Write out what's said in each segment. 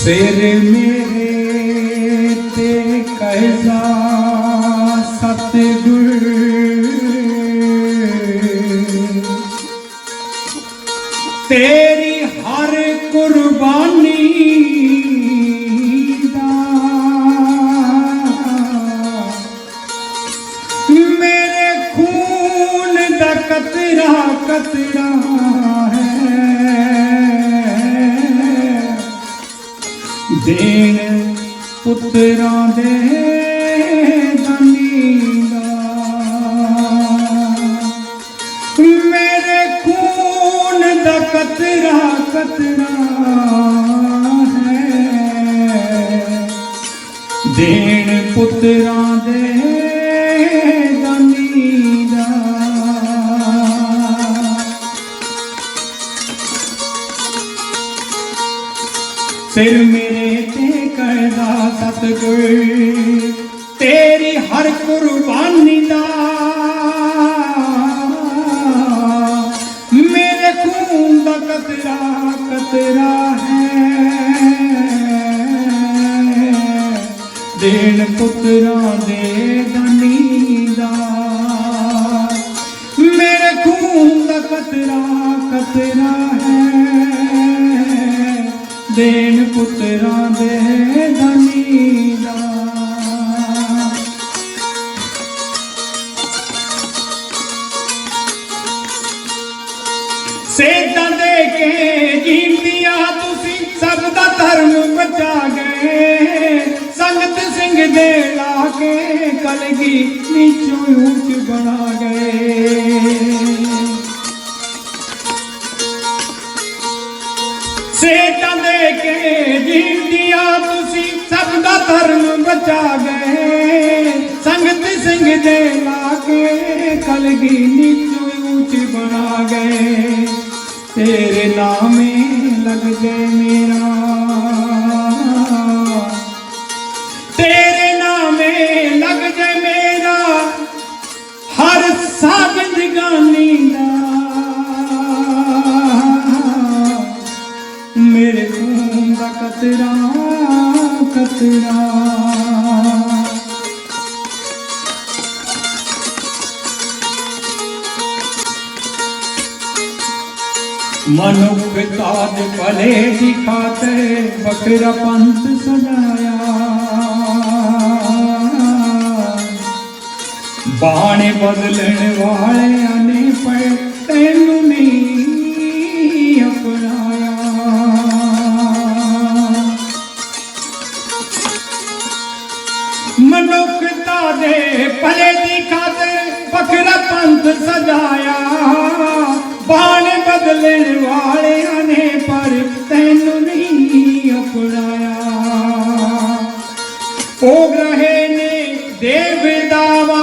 ਸਿਰ ਮੇਰੇ ਤੇ ਕਹਿਦਾ ਸਤਿਗੁਰ। ਤੇਰੀ ਹਰ ਕੁਰਬਾਨੀ ਦਾ ਮੇਰੇ ਖੂਨ ਦਾ ਕਤਰਾ ਕਤਰਾ ਦੇਣ ਪੁੱਤਰਾਂ ਦੇ ਦਾਨੀ ਦਾ। ਮੇਰੇ ਖੂਨ ਦਾ ਕਤਰਾ ਕਤਰਾ ਹੈ। ਦੇਣ ਪੁੱਤਰਾਂ ਸਿਰ ਮੇਰੇ ਤੇ ਕਰਦਾ ਸਤਗੁਰ। ਤੇਰੀ ਹਰ ਕੁਰਬਾਨੀ ਦਾ ਮੇਰੇ ਖੂਨ ਦਾ ਕਤਰਾ ਕਤਰਾ ਹੈ। ਦੇਣ ਪੁੱਤਰਾਂ ਦੇ ਦਾਨੀ ਦਾ ਮੇਰੇ ਖੂਨ ਦਾ ਕਤਰਾ ਕਤਰਾ ਹੈ। ਦੇਣ ਪੁੱਤਰਾਂ ਦੇ ਦਾਨੀ ਦਾ। ਸੇਧਾਂ ਦੇ ਕੇ ਜੀਂਦੀਆਂ ਤੁਸੀਂ, ਸਭ ਦਾ ਧਰਮ ਬਚਾ ਗਏ। ਸੰਗਤ ਸਿੰਘ ਦੇ ਲਾ ਕੇ ਕਲਗੀ ਨੀਚੋਂ ਉੱਚ ਬਣਾ ਗਏ। ਸੇਤਾਂ ਦੇ ਕੇ ਤੁਸੀਂ ਸਭ ਦਾ ਧਰਮ ਬਚਾ ਗਏ ਸੰਗਤ ਸਿੰਘ ਦੇ ਲਾਗੇ ਕਲਗੀ ਨੀਚੋਂ ਉੱਚ ਬਣਾ ਗਏ ਤੇਰੇ ਨਾਮੇ ਲੱਗ ਗਏ ਮੇਰਾ ਮੇਰੇ ਖੂਨ ਦਾ ਕਤਰਾ ਕਤਰਾ। ਮਨੁੱਖਤਾ ਦੇ ਭਲੇ ਦੀ ਖਾਤੇ ਬਕਰਾ ਪੰਥ ਸਜਾਇਆ। ਬਾਣੇ ਬਦਲਣ ਵਾਲਿਆਂ ਨੇ ਪਰ ਤੈਨੂੰ ਨਹੀਂ ਅਪਣਾਇਆ। ਪੰਥ ਸਜਾਇਆ। ਬਾਣੇ ਬਦਲਣ ਵਾਲਿਆਂ ਨੇ ਪਰ ਤੈਨੂੰ ਨਹੀਂ ਅਪਣਾਇਆ। ਭੋਗ ਰਹੇ ਨੇ ਦੇਵਦਾਵਾ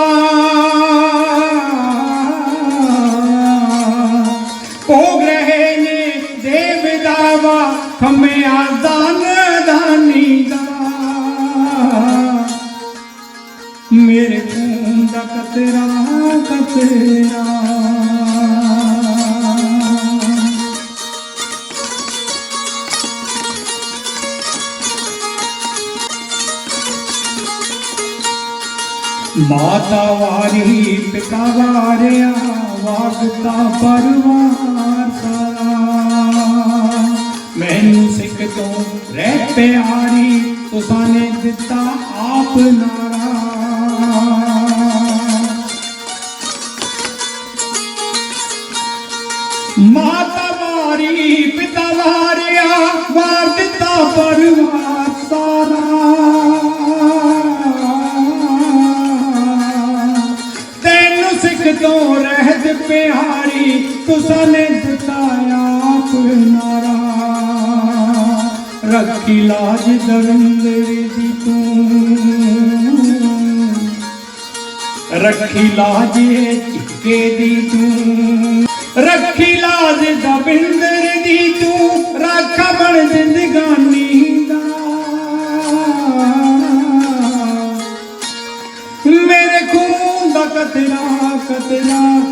ਭੋਗ ਰਹੇ ਨੇ ਦੇਵਦਾਵਾ ਖਮੇ ਆਜ਼ਾਨ ਦਾਨੀ ਦਾ। ਮੇਰੇ ਖੂਨ ਦਾ ਕਤਰਾ ਕਤਰਾ ਮਾਤਾ ਵਾਰੀ ਪਿਤਾ ਵਾਰਿਆ ਵਾਗਤਾ ਪਰਵਾਰ ਸਾਰਾ ਮੈਨੂੰ ਸਿੱਖ ਤੋਂ ਰਹਿ ਪਿਆਰੀ ਤੁਸਾਂ ਨੇ ਦਿੱਤਾ ਆਪ ਬਿਹਾਰੀ ਪਿਆਰੀ ਤੁਸਾਂ ਨੇ ਦਿੱਤਾ ਆਪ ਨਾਰਾ। ਰੱਖੀ ਲਾਜ ਦਵਿੰਦਰ ਦੀ ਤੂੰ। ਰੱਖੀ ਲਾਜ ਝਿੱਕੇ ਦੀ ਤੂੰ। ਰੱਖੀ ਲਾਜ ਦਵਿੰਦਰ ਦੀ ਤੂੰ, ਰਾਖਾ ਬਣ ਜ਼ਿੰਦਗਾਨੀ ਦਾ। ਮੇਰੇ ਖੂਨ ਦਾ ਕਤਰਾ ਕਤਰਾ